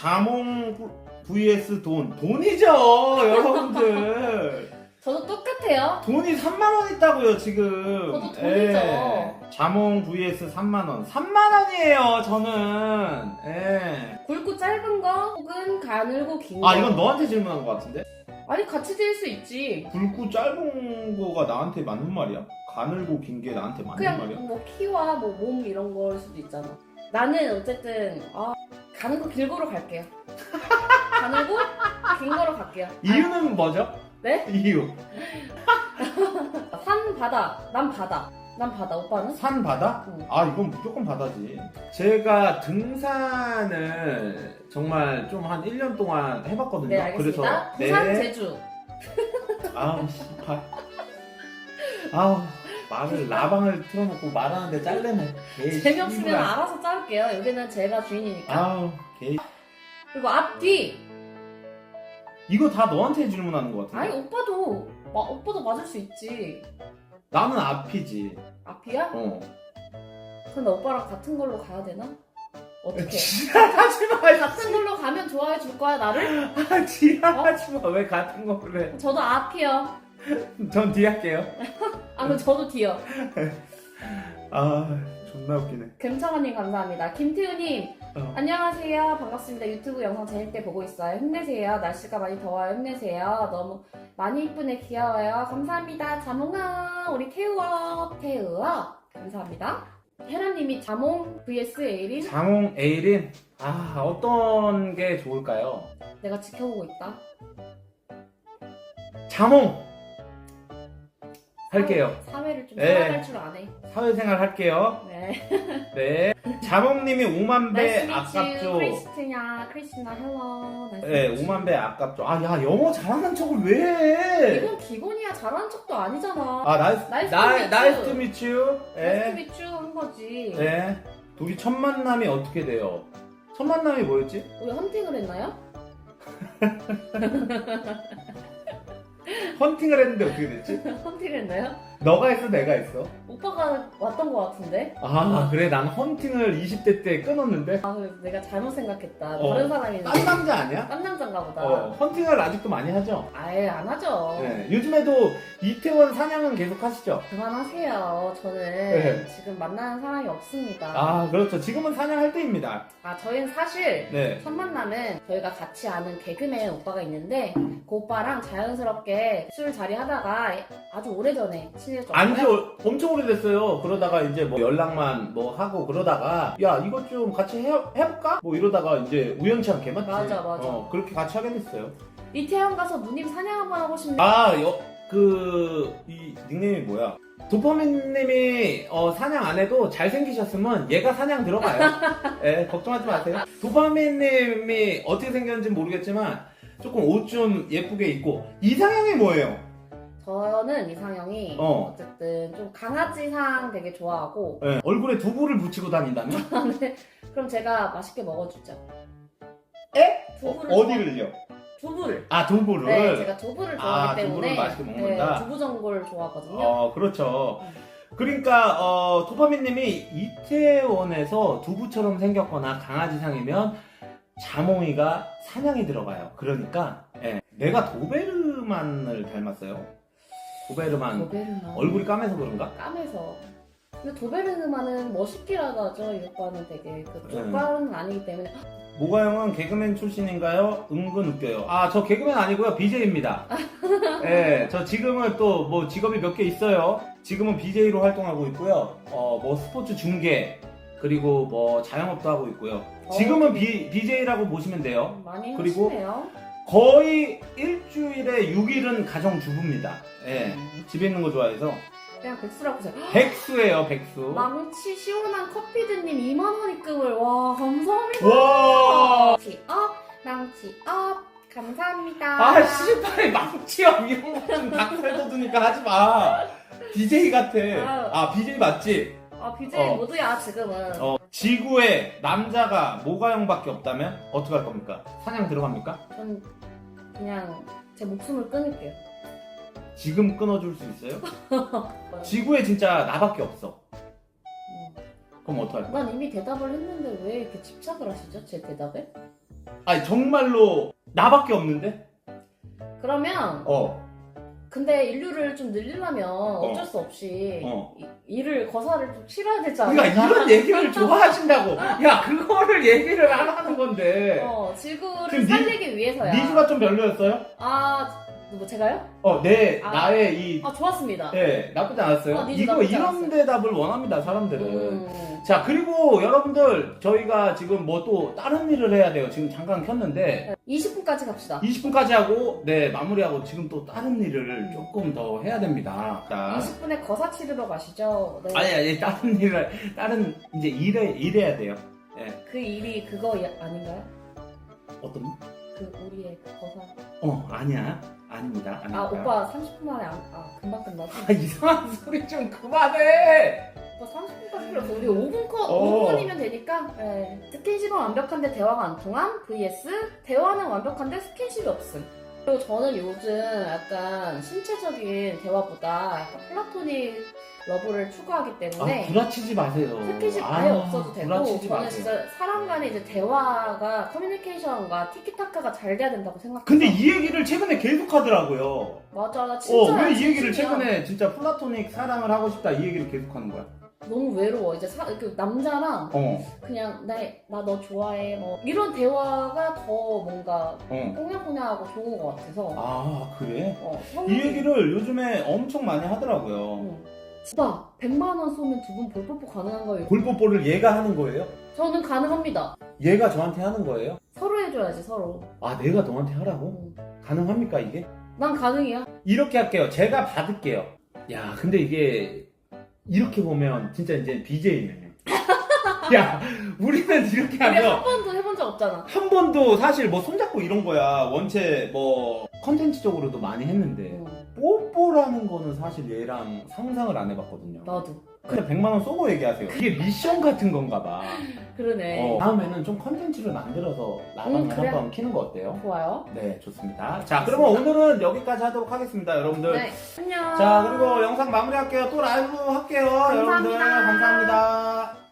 자몽 vs 돈. 돈이죠, 여러분들. 저도 똑같아요. 돈이 3만 원 있다고요, 지금. 저도 돈이죠. 예. 자몽 vs 3만 원. 3만 원이에요, 저는. 예. 굵고 짧은 거 혹은 가늘고 긴 거. 아, 이건 너한테 질문한 것 같은데? 아니 같이 들수 있지. 굵고 짧은 거가 나한테 맞는 말이야? 가늘고 긴 게 나한테 맞는 그냥 말이야? 뭐 키와 뭐 몸 이런 걸 수도 있잖아. 나는 어쨌든 아, 가늘고 길고로 갈게요. 가늘고 긴 거로 갈게요. 이유는 뭐죠? 네? 이유. 아, 산 바다. 난 바다. 난 바다. 오빠는? 산 바다? 응. 아 이건 무조건 바다지. 제가 등산을 정말 좀 한 1년 동안 해봤거든요. 네 알겠습니다. 부산 제주. 아우 씨발. 아우 말을 라방을 틀어놓고 말하는데 잘래네. 개 재미없으면 씨발. 알아서 짜올게요. 여기는 제가 주인이니까. 아우 개. 그리고 앞뒤. 이거 다 너한테 질문하는 것 같은데. 아니 오빠도 마, 오빠도 맞을 수 있지. 나는 앞이지. 앞이야? 어. 근데 오빠랑 같은 걸로 가야 되나? 어떻게? 지랄하지 마. 같은 걸로 가면 좋아해 줄 거야 나를? 아 지랄하지 마. 왜 같은 거 그래? 저도 앞이요. 전뒤 할게요. 아 그럼 저도 뒤요. 아 존나 웃기네. 금창원님 감사합니다. 김태우님 어. 안녕하세요. 반갑습니다. 유튜브 영상 재밌게 보고 있어요. 힘내세요. 날씨가 많이 더워요. 힘내세요. 너무 많이 이쁘네 귀여워요. 감사합니다. 자몽아 우리 태우어 태우어 감사합니다. 혜라님이 자몽 vs 에이린 자몽 에이린 아 어떤 게 좋을까요? 내가 지켜보고 있다. 자몽 할게요. 사회를 좀 네. 살아갈 줄 아네. 사회생활 할게요. 네. 네. 자몽님이 5만 배 나이스 아깝죠. 크리스티나 크리스티나 헬로. 네, 미츠. 5만 배 아깝죠. 아, 야, 영어 잘하는 척을 왜 해? 이건 기본이야. 잘하는 척도 아니잖아. 아, 나이스, 나이스 투 나, 미츠. 나이스 투. 미츠 한 거지. 네. 둘이 첫 만남이 어떻게 돼요? 첫 만남이 뭐였지? 우리 헌팅을 했나요? 헌팅을 했는데 어떻게 됐지? 헌팅을 했나요? 너가 했어, 내가 했어? 오빠가 왔던 것 같은데? 아, 그래. 난 헌팅을 20대 때 끊었는데. 아, 그래서 내가 잘못 생각했다. 어. 다른 사람이 딴 남자 아니야? 딴 남자인가 보다. 어, 헌팅을 아직도 많이 하죠? 아예 안 하죠. 네. 요즘에도 이태원 사냥은 계속 하시죠? 그만하세요. 저는 네. 지금 만나는 사람이 없습니다. 아, 그렇죠. 지금은 사냥할 때입니다. 아, 저희는 사실 네. 첫 만남은 저희가 같이 아는 개그맨 오빠가 있는데 그 오빠랑 자연스럽게 술 자리 하다가 아주 오래전에 친해졌어요. 안지 어- 엄청 오래됐어요. 그러다가 이제 뭐 연락만 뭐 하고 그러다가 야 이것 좀 같이 해, 해볼까? 뭐 이러다가 이제 우연치 않게 맞지? 맞아, 맞아. 어, 그렇게 같이 하게 됐어요. 이태원 가서 누님 사냥 한번 하고 싶네. 아, 그, 이 닉네임이 뭐야? 도파민님이 어, 사냥 안 해도 잘생기셨으면 얘가 사냥 들어가요. 예, 걱정하지 마세요. 도파민님이 어떻게 생겼는지 모르겠지만 조금 옷 좀 예쁘게 입고 이상형이 뭐예요? 저는 이상형이 어. 어 쨌든 좀 강아지상 되게 좋아하고 예, 얼굴에 두부를 붙이고 다닌다면? 그럼 제가 맛있게 먹어주죠. 에? 두부를 어, 어디를요? 두부를. 아 두부를. 네, 제가 두부를 좋아하기 아, 두부를 때문에 맛있게 먹는다? 네, 두부 전골 좋아하거든요. 어 그렇죠. 그러니까 어, 도파민님이 이태원에서 두부처럼 생겼거나 강아지상이면 자몽이가 사냥이 들어가요. 그러니까 예, 내가 도베르만을 닮았어요. 도베르만 도베르만 얼굴이 까매서 그런가? 까매서. 근데 도베르만은 멋있기라도 하죠. 이 오빠는 되게 그 네. 쪽발은 아니기 때문에 모가 형은 개그맨 출신인가요? 은근 웃겨요. 아, 저 개그맨 아니고요. BJ입니다. 예, 저 지금은 또 뭐 직업이 몇 개 있어요. 지금은 BJ로 활동하고 있고요. 어, 뭐 스포츠 중계, 그리고 뭐 자영업도 하고 있고요. 지금은 B, BJ라고 보시면 돼요. 많이 그리고 하시네요. 거의 일주일에 6일은 가정주부입니다. 예, 음, 집에 있는 거 좋아해서. 그냥 백수라고 해서 백수예요, 백수. 망치 시원한 커피드님 2만 원 입금을 와 감사합니다. 와! 망치 업 망치 업 감사합니다. 아, 씨발, 망치야. 이런 거좀 닭살 돋으니까 하지 마. BJ 같아. 아, BJ 맞지? 아 BJ 어. 모두야 지금은. 어, 지구에 남자가 모가형밖에 없다면 어떻게 할 겁니까? 사냥 들어갑니까? 전 그냥 제 목숨을 끊을게요. 지금 끊어줄 수 있어요? 지구에 진짜 나밖에 없어. 음. 그럼 어떡할 거야? 난 이미 대답을 했는데 왜 이렇게 집착을 하시죠? 제 대답에? 아니 정말로 나밖에 없는데? 그러면 어. 근데 인류를 좀 늘리려면 어쩔 수 없이 어. 이- 일을 거사를 좀 치러야 되지 않을까? 그러니까 이런 얘기를 좋아하신다고. 야 그거를 얘기를 안 하는 건데. 어, 지구를 지금 니- 살리기 위해서야. 니즈가 좀 별로였어요? 아, 뭐 제가요? 어, 내 아. 나의 이 아, 좋았습니다. 예, 나쁘지 않았어요. 어, 니즈 이거 나쁘지 이런 않았어요. 대답을 원합니다, 사람들은. 음. 자, 그리고 여러분들 저희가 지금 뭐 또 다른 일을 해야 돼요. 지금 잠깐 켰는데 20분까지 갑시다. 20분까지 하고 네, 마무리하고 지금 또 다른 음. 일을 조금 더 해야 됩니다. 자. 20분에 거사 치르러 가시죠. 네. 아니 아니 다른 일을 다른 이제 일해 일해야 돼요. 예. 그 일이 그거 이- 아닌가요? 어떤? 그 우리의 그 거사. 어, 아니야. 아닙니다. 아닙니다. 아, 오빠 30분 만에 안, 아, 금방 끝나지? 아, 이상한 소리 좀 그만해. 오빠 30분까지 필요 없어. 우리 5분 컷, 어. 5분이면 되니까. 네. 스킨십은 완벽한데 대화가 안 통함? vs 대화는 완벽한데 스킨십이 없음. 그리고 저는 요즘 약간 신체적인 대화보다 약간 플라토닉 러브를 추구하기 때문에 아, 구라치지 마세요. 스킨십 아, 아예 없어도 되고 구라치지 저는 마세요. 진짜 사람 간의 이제 대화가 커뮤니케이션과 티키타카가 잘 돼야 된다고 생각해요. 근데 이 얘기를 최근에 계속 하더라고요. 맞아 나 진짜 어, 왜 이 얘기를 진심이야. 최근에 진짜 플라토닉 사랑을 하고 싶다 이 얘기를 계속 하는 거야? 너무 외로워 이제 사, 그 남자랑 어, 그냥 나 너 좋아해 뭐 이런 대화가 더 뭔가 어. 꽁냥꽁냥하고 좋은 것 같아서 아, 그래? 어, 이 얘기를 요즘에 엄청 많이 하더라고요. 응. 오빠 100만 원 쏘면 두 분 볼뽀뽀 가능한 거예요? 골뽀뽀를 얘가 하는 거예요? 저는 가능합니다 얘가 저한테 하는 거예요? 서로 해줘야지 서로 아, 내가 너한테 하라고? 응. 가능합니까, 이게? 난 가능이야 이렇게 할게요. 제가 받을게요. 야, 근데 이게 이렇게 보면 진짜 이제 BJ네. 야, 우리는 이렇게 우리 한 하면 번도 해본 적 없잖아 한 번도 사실 뭐 손잡고 이런 거야. 원체 뭐 컨텐츠적으로도 많이 했는데 응. 뽀뽀라는 거는 사실 얘랑 상상을 안 해봤거든요. 나도 그냥 100만 원 쏘고 얘기하세요. 이게 미션 같은 건가 봐. 그러네 어, 다음에는 좀 컨텐츠를 만들어서 라방을 응, 그래. 한번 키는 거 어때요? 좋아요 네, 좋습니다. 자, 그러면 오늘은 여기까지 하도록 하겠습니다, 여러분들. 네 안녕 자, 그리고 영상 마무리할게요. 또 라이브 할게요, 여러분들. 감사합니다. 감사합니다.